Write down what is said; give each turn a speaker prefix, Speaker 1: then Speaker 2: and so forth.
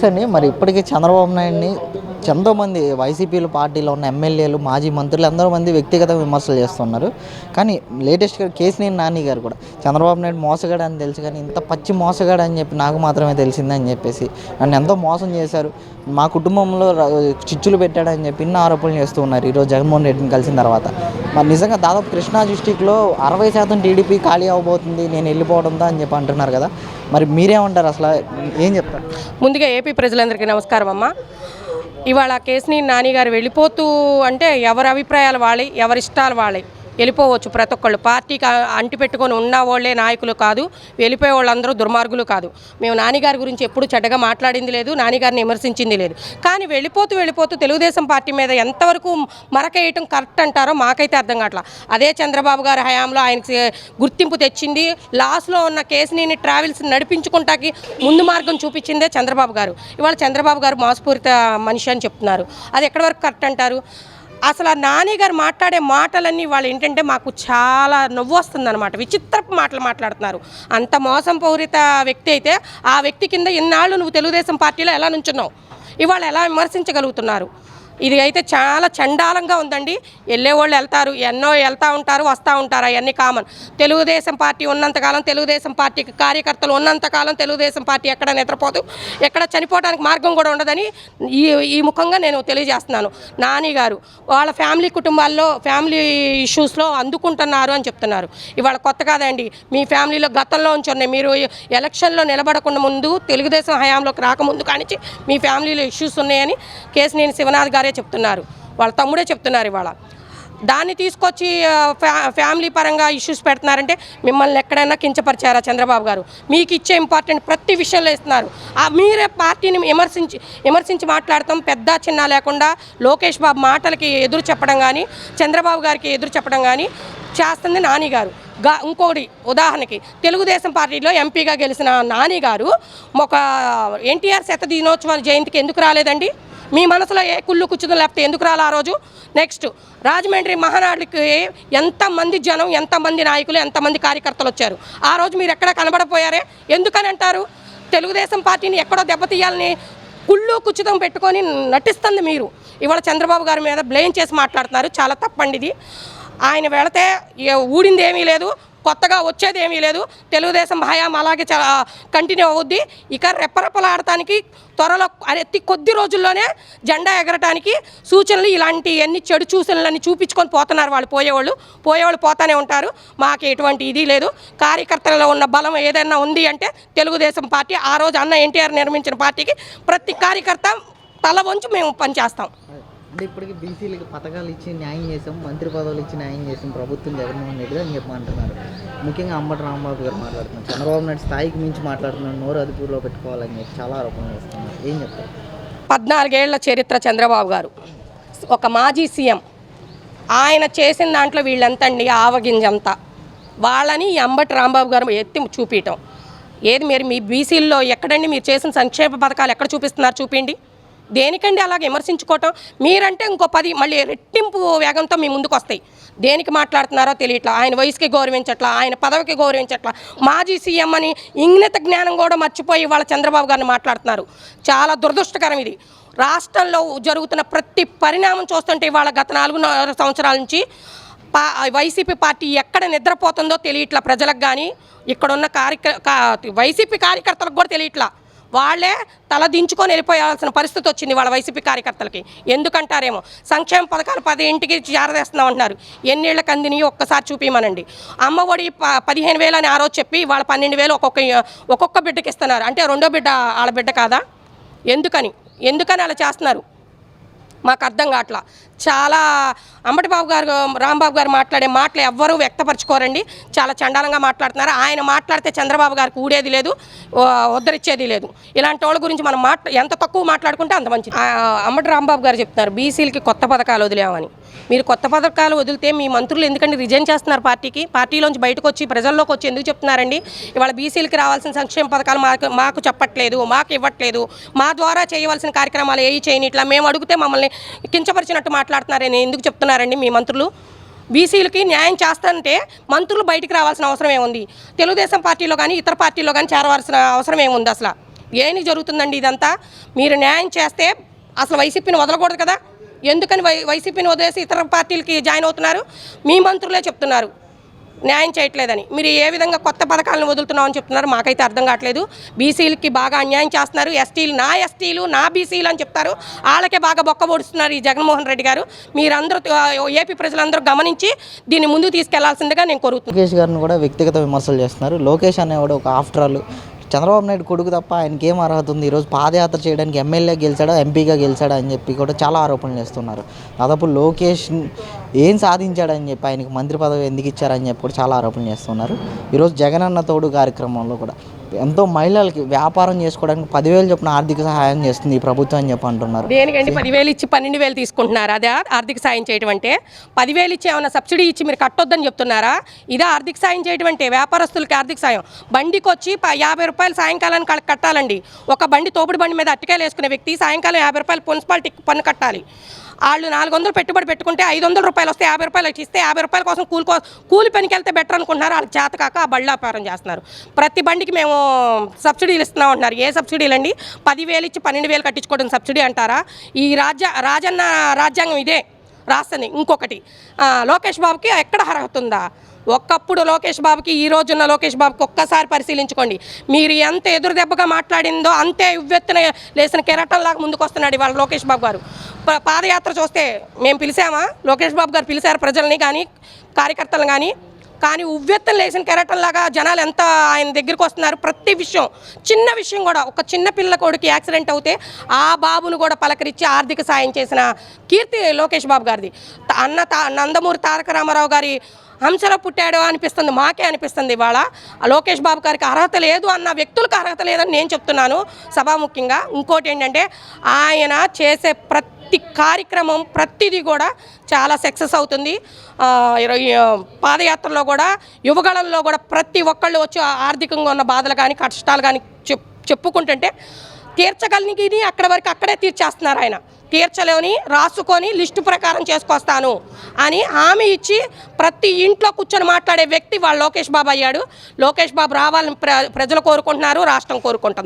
Speaker 1: నమస్తే అండి మరి ఇప్పటికీ చంద్రబాబు నాయుడిని ఎంతో మంది వైసీపీలు పార్టీలో ఉన్న ఎమ్మెల్యేలు మాజీ మంత్రులు ఎంతో మంది వ్యక్తిగత విమర్శలు చేస్తున్నారు. కానీ లేటెస్ట్గా కేసినేని నాని గారు కూడా చంద్రబాబు నాయుడు మోసగాడు అని తెలుసు కానీ ఇంత పచ్చి మోసగాడు అని చెప్పి నాకు మాత్రమే తెలిసిందని చెప్పేసి నన్ను ఎంతో మోసం చేశారు. మా కుటుంబంలో చిచ్చులు పెట్టాడని చెప్పి ఇన్ని ఆరోపణలు చేస్తూ ఉన్నారు ఈరోజు జగన్మోహన్ రెడ్డిని కలిసిన తర్వాత. మరి నిజంగా దాదాపు కృష్ణా డిస్టిక్లో అరవై శాతం టీడీపీ ఖాళీ అవబోతుంది నేను వెళ్ళిపోవడంతో అని చెప్పి అంటున్నారు కదా. మరి మీరేమంటారు అసలు? ఏం చెప్తారు?
Speaker 2: ముందుగా ఏపీ ప్రజలందరికీ నమస్కారం అమ్మ. ఇవాళ కేసుని నాని గారు వెళ్ళిపోతూ అంటే ఎవరి అభిప్రాయాలు వాళ్ళవి ఎవరి ఇష్టాలు వాళ్ళవి వెళ్ళిపోవచ్చు. ప్రతి ఒక్కళ్ళు పార్టీకి అంటిపెట్టుకొని ఉన్న వాళ్ళే నాయకులు కాదు వెళ్ళిపోయే వాళ్ళందరూ దుర్మార్గులు కాదు. మేము నానిగారి గురించి ఎప్పుడు చెడ్డగా మాట్లాడింది లేదు నానిగారిని విమర్శించింది లేదు. కానీ వెళ్ళిపోతూ వెళ్ళిపోతూ తెలుగుదేశం పార్టీ మీద ఎంతవరకు మరకేయటం కరెక్ట్ అంటారో మాకైతే అర్థం కావట్లా. అదే చంద్రబాబు గారి హయాంలో ఆయనకి గుర్తింపు తెచ్చింది లాస్ట్లో ఉన్న కేసుని ట్రావెల్స్ నడిపించుకుంటాకి ముందు మార్గం చూపించిందే చంద్రబాబు గారు. ఇవాళ చంద్రబాబు గారు మోసపూరిత మనిషి అని చెప్తున్నారు. అది ఎక్కడి వరకు కరెక్ట్ అంటారు? అసలు ఆ నాని గారు మాట్లాడే మాటలన్నీ వాళ్ళు ఏంటంటే మాకు చాలా నవ్వు వస్తుందన్నమాట. విచిత్రపు మాటలు మాట్లాడుతున్నారు. అంత మోసం పౌరిత వ్యక్తి అయితే ఆ వ్యక్తి కింద ఇన్నాళ్ళు నువ్వు తెలుగుదేశం పార్టీలో ఎలా నుంచున్నావు? ఇవాళ ఎలా విమర్శించగలుగుతున్నారు? ఇది అయితే చాలా చండాలంగా ఉందండి. వెళ్ళే వాళ్ళు వెళ్తారు ఎన్నో వెళ్తూ ఉంటారు వస్తూ ఉంటారు అవన్నీ కామన్. తెలుగుదేశం పార్టీ ఉన్నంతకాలం తెలుగుదేశం పార్టీకి కార్యకర్తలు ఉన్నంతకాలం తెలుగుదేశం పార్టీ ఎక్కడ నిద్రపోదు. ఎక్కడ చనిపోవడానికి మార్గం కూడా ఉండదని ఈ ఈ ముఖంగా నేను తెలియజేస్తున్నాను. నాని గారు వాళ్ళ ఫ్యామిలీ కుటుంబాల్లో ఫ్యామిలీ ఇష్యూస్లో అందుకుంటున్నారు అని చెప్తున్నారు. ఇవాళ కొత్త కాదండి మీ ఫ్యామిలీలో గతంలో ఉంచున్నాయి మీరు ఎలక్షన్లో నిలబడకుండా ముందు తెలుగుదేశం హయాంలోకి రాకముందు కానించి మీ ఫ్యామిలీలో ఇష్యూస్ ఉన్నాయని కేసినేని శివనాథ్ గారు చెప్తున్నారు. వాళ్ళ తమ్ముడే చెప్తున్నారు ఇవాళ. దాన్ని తీసుకొచ్చి ఫ్యా ఫ్యామిలీ పరంగా ఇష్యూస్ పెడుతున్నారంటే మిమ్మల్ని ఎక్కడైనా కించపరిచారా చంద్రబాబు గారు? మీకు ఇచ్చే ఇంపార్టెంట్ ప్రతి విషయంలో ఇస్తున్నారు ఆ మీరే పార్టీని విమర్శించి విమర్శించి మాట్లాడతాం పెద్ద చిన్న లేకుండా లోకేష్ బాబు మాటలకి ఎదురు చెప్పడం కానీ చంద్రబాబు గారికి ఎదురు చెప్పడం కానీ చేస్తుంది నాని గారు. గా ఇంకోటి ఉదాహరణకి తెలుగుదేశం పార్టీలో ఎంపీగా గెలిచిన నాని గారు ఒక ఎన్టీఆర్ శత దినోత్సవాల జయంతికి ఎందుకు రాలేదండి? మీ మనసులో ఏ కుళ్ళు కూర్చుందో లేకపోతే ఎందుకు రాలి ఆ రోజు? నెక్స్ట్ రాజమండ్రి మహానాడుకి ఎంతమంది జనం ఎంతమంది నాయకులు ఎంతమంది కార్యకర్తలు వచ్చారు? ఆ రోజు మీరు ఎక్కడ కనబడపోయారే? ఎందుకని అంటారు? తెలుగుదేశం పార్టీని ఎక్కడో దెబ్బతీయాలని కుళ్ళు కుచితం పెట్టుకొని నటిస్తుంది మీరు. ఇవాళ చంద్రబాబు గారి మీద బ్లేమ్ చేసి మాట్లాడుతున్నారు. చాలా తప్పండి ఇది. ఆయన వెళితే ఊడింది ఏమీ లేదు. కొత్తగా వచ్చేది ఏమీ లేదు. తెలుగుదేశం హయాం అలాగే చాలా కంటిన్యూ అవుద్ది. ఇక రెప్పరెప్పలాడటానికి త్వరలో అతి కొద్ది రోజుల్లోనే జెండా ఎగరటానికి సూచనలు ఇలాంటి ఎన్ని చెడు సూచనలన్నీ చూపించుకొని పోతున్నారు వాళ్ళు పోయేవాళ్ళు. పోయేవాళ్ళు పోతానే ఉంటారు. మాకు ఎటువంటి ఇది లేదు. కార్యకర్తలలో ఉన్న బలం ఏదైనా ఉంది అంటే తెలుగుదేశం పార్టీ ఆ రోజు అన్న ఎన్టీఆర్ నిర్మించిన పార్టీకి ప్రతి కార్యకర్త తల వంచి మేము పనిచేస్తాం.
Speaker 1: అంటే ఇప్పటికి బీసీలకి పథకాలు ఇచ్చి న్యాయం చేసాం మంత్రి పదవులు ఇచ్చి న్యాయం చేసాం ప్రభుత్వం జగన్మోహన్ రెడ్డి అని చెప్పమంటున్నారు ముఖ్యంగా అంబటి రాంబాబు గారు మాట్లాడుతున్నారు. చంద్రబాబు నాయుడు స్థాయికి మించి మాట్లాడుతున్నారు. నోరు అదుపులో పెట్టుకోవాలని చెప్పి చాలా ఆరోపణలు చేస్తున్నారు. ఏం చెప్తారు?
Speaker 2: పద్నాలుగేళ్ళ చరిత్ర చంద్రబాబు గారు. ఒక మాజీ సీఎం. ఆయన చేసిన దాంట్లో వీళ్ళంతండి ఆవగింజంతా. వాళ్ళని అంబటి రాంబాబు గారు ఎత్తి చూపించటం ఏది మీరు మీ బీసీల్లో ఎక్కడండి? మీరు చేసిన సంక్షేమ పథకాలు ఎక్కడ చూపిస్తున్నారు? చూపిండి దేనికండి అలాగ విమర్శించుకోవటం? మీరంటే ఇంకో పది మళ్ళీ రెట్టింపు వేగంతో మీ ముందుకు వస్తాయి. దేనికి మాట్లాడుతున్నారో తెలియట్లా ఆయన వయసుకి గౌరవించట్లా ఆయన పదవికి గౌరవించట్లా. మాజీ సీఎం అని ఇంగిత జ్ఞానం కూడా మర్చిపోయి వాళ్ళ చంద్రబాబు గారిని మాట్లాడుతున్నారు. చాలా దురదృష్టకరం ఇది. రాష్ట్రంలో జరుగుతున్న ప్రతి పరిణామం చూస్తుంటే ఇవాళ గత నాలుగున్నర సంవత్సరాల నుంచి పా వైసీపీ పార్టీ ఎక్కడ నిద్రపోతుందో తెలియట్లా ప్రజలకు కానీ ఇక్కడున్న కార్యక వైసీపీ కార్యకర్తలకు కూడా తెలియట్లా. వాళ్ళే తల దించుకొని వెళ్ళిపోయాల్సిన పరిస్థితి వచ్చింది వాళ్ళ వైసీపీ కార్యకర్తలకి. ఎందుకంటారేమో సంక్షేమ పథకాలు పది ఇంటికి చేరదేస్తున్నాం అంటున్నారు ఎన్నేళ్ళకి అందిని ఒక్కసారి చూపించమనండి అమ్మఒడి ప పదిహేను వేలు అని ఆ రోజు చెప్పి వాళ్ళ పన్నెండు వేలు ఒక్కొక్క ఒక్కొక్క బిడ్డకి ఇస్తున్నారు. అంటే రెండో బిడ్డ వాళ్ళ బిడ్డ కాదా? ఎందుకని? ఎందుకని అలా చేస్తున్నారు? మాకు అర్థం కావట్లా. చాలా అంబటిబాబు గారు రాంబాబు గారు మాట్లాడే మాటలు ఎవ్వరూ వ్యక్తపరచుకోరండి. చాలా చండాలంగా మాట్లాడుతున్నారు. ఆయన మాట్లాడితే చంద్రబాబు గారికి ఊడేది లేదు ఉద్ధరించేది లేదు. ఇలాంటి వాళ్ళ గురించి మనం మాట్ ఎంత తక్కువ మాట్లాడుకుంటే అంత మంచిది. అంబటి రాంబాబు గారు చెప్తున్నారు బీసీలకి కొత్త పథకాలు వదిలేమని. మీరు కొత్త పథకాలు వదిలితే మీ మంత్రులు ఎందుకంటే రిజైన్ చేస్తున్నారు పార్టీకి? పార్టీలోంచి బయటకు వచ్చి ప్రజల్లోకి వచ్చి ఎందుకు చెప్తున్నారండి? ఇవాళ బీసీలకి రావాల్సిన సంక్షేమ పథకాలు మాకు మాకు చెప్పట్లేదు మాకు ఇవ్వట్లేదు. మా ద్వారా చేయవలసిన కార్యక్రమాలు ఏవి చేయని ఇట్లా మేము అడిగితే మమ్మల్ని కించపరిచినట్టు మాట్లాడుతున్నారని ఎందుకు చెప్తున్నారండి మీ మంత్రులు? బీసీలకి న్యాయం చేస్తానంటే మంత్రులు బయటికి రావాల్సిన అవసరం ఏముంది? తెలుగుదేశం పార్టీలో కానీ ఇతర పార్టీలో కానీ చేరవలసిన అవసరం ఏముంది అసలు? ఏమి జరుగుతుందండి ఇదంతా? మీరు న్యాయం చేస్తే అసలు వైసీపీని వదలకూడదు కదా? ఎందుకని వై వైసీపీని వదిలేసి ఇతర పార్టీలకి జాయిన్ అవుతున్నారు? మీ మంత్రులే చెప్తున్నారు. న్యాయం చేయట్లేదని. మీరు ఏ విధంగా కొత్త పథకాలను వదులుతున్నామని చెప్తున్నారు మాకైతే అర్థం కావట్లేదు. బీసీలకి బాగా అన్యాయం చేస్తున్నారు. ఎస్టీలు నా ఎస్టీలు నా బీసీలు అని చెప్తారు. వాళ్ళకే బాగా బొక్క పొడుస్తున్నారు ఈ జగన్మోహన్ రెడ్డి గారు. మీరందరూ ఏపీ ప్రజలందరూ గమనించి దీన్ని ముందు తీసుకెళ్ళాల్సిందిగా నేను కోరుతున్నాను.
Speaker 1: లోకేష్ గారిని కూడా వ్యక్తిగత విమర్శలు చేస్తున్నారు. లోకేష్ అనేవాడు ఒక ఆఫ్టర్ ఆల్ చంద్రబాబు నాయుడు కొడుకు తప్ప ఆయనకి ఏం అర్హత ఉంది? ఈరోజు పాదయాత్ర చేయడానికి ఎమ్మెల్యే గెలిచాడా ఎంపీగా గెలిచాడా అని చెప్పి కూడా చాలా ఆరోపణలు చేస్తున్నారు దాదాపు లోకేష్ ఏం సాధించాడని చెప్పి ఆయనకి మంత్రి పదవి ఎందుకు ఇచ్చారని చెప్పి కూడా చాలా ఆరోపణలు చేస్తున్నారు ఈరోజు జగనన్న తోడు కార్యక్రమంలో కూడా ఎంతో మహిళలకి వ్యాపారం చేసుకోవడానికి పదివేలు చొప్పున ఆర్థిక సహాయం చేస్తుంది ఈ ప్రభుత్వం అని చెప్పి అంటున్నారు.
Speaker 2: దేనికండి పదివేలు ఇచ్చి పన్నెండు వేలు తీసుకుంటున్నారా? అదే ఆర్థిక సాయం చేయటం అంటే పదివేలు ఇచ్చి ఏమైనా సబ్సిడీ ఇచ్చి మీరు కట్టొద్దని చెప్తున్నారా? ఇదే ఆర్థిక సాయం చేయటం అంటే వ్యాపారస్తులకి ఆర్థిక సాయం. బండికి వచ్చి యాభై రూపాయలు సాయంకాలానికి వాళ్ళకి కట్టాలండి. ఒక బండి తోపుడు బండి మీద అట్టకాయలు వేసుకునే వ్యక్తి సాయంకాలం యాభై రూపాయలు మున్సిపాలిటీ పన్ను కట్టాలి. వాళ్ళు నాలుగు వందలు పెట్టుబడి పెట్టుకుంటే ఐదు వందల రూపాయలు వస్తే యాభై రూపాయలు ఇస్తే యాభై రూపాయల కోసం కూలి కూలి పనికి వెళ్తే బెటర్ అనుకుంటున్నారు. వాళ్ళకి చేత కాక ఆ బళ్ళ వ్యాపారం చేస్తున్నారు. ప్రతి బండికి మేము సబ్సిడీలు ఇస్తున్నాం అంటున్నారు. ఏ సబ్సిడీలు అండి? పదివేలు ఇచ్చి పన్నెండు వేలు కట్టించుకోవడం సబ్సిడీ అంటారా? ఈ రాజ్య రాజన్న రాజ్యాంగం ఇదే. రాస్తుంది ఇంకొకటి. లోకేష్ బాబుకి ఎక్కడ అర్హత ఉందా? ఒక్కప్పుడు లోకేష్ బాబుకి ఈ రోజున్న లోకేష్ బాబుకి ఒక్కసారి పరిశీలించుకోండి. మీరు ఎంత ఎదురు దెబ్బగా మాట్లాడిందో అంతే ఉవ్వెత్తున లేసిన కెరటంలాగా ముందుకు వస్తున్నాడు ఇవాళ లోకేష్ బాబు గారు. పాదయాత్ర చూస్తే మేము పిలిచామా? లోకేష్ బాబు గారు పిలిచారు ప్రజల్ని కానీ కార్యకర్తలను కానీ. కానీ ఉవ్వెత్తం లేచిన కెరటంలాగా జనాలు ఎంత ఆయన దగ్గరికి వస్తున్నారు? ప్రతి విషయం చిన్న విషయం కూడా ఒక చిన్న పిల్ల కొడుకు యాక్సిడెంట్ అవుతే ఆ బాబును కూడా పలకరించి ఆర్థిక సాయం చేసిన కీర్తి లోకేష్ బాబు గారిది. అన్న తా నందమూరి తారక రామారావు గారి హంసలో పుట్టాడు అనిపిస్తుంది మాకే అనిపిస్తుంది ఇవాళ. లోకేష్ బాబు గారికి అర్హత లేదు అన్న వ్యక్తులకు అర్హత లేదని నేను చెప్తున్నాను సభాముఖ్యంగా. ఇంకోటి ఏంటంటే ఆయన చేసే ప్రతి కార్యక్రమం ప్రతిదీ కూడా చాలా సక్సెస్ అవుతుంది. పాదయాత్రలో కూడా యువగళంలో కూడా ప్రతి ఒక్కళ్ళు వచ్చి ఆ ఆర్థికంగా ఉన్న బాధలు కానీ కష్టాలు కానీ చెప్ చెప్పుకుంటుంటే తీర్చగలిగి ఇది అక్కడ వరకు అక్కడే తీర్చేస్తున్నారు ఆయన. తీర్చలేని రాసుకొని లిస్టు ప్రకారం చేసుకొస్తాను అని హామీ ఇచ్చి ప్రతి ఇంట్లో కూర్చొని మాట్లాడే వ్యక్తి వాళ్ళు లోకేష్ బాబు అయ్యాడు. లోకేష్ బాబు రావాలని ప్ర ప్రజలు కోరుకుంటున్నారు రాష్ట్రం కోరుకుంటుంది.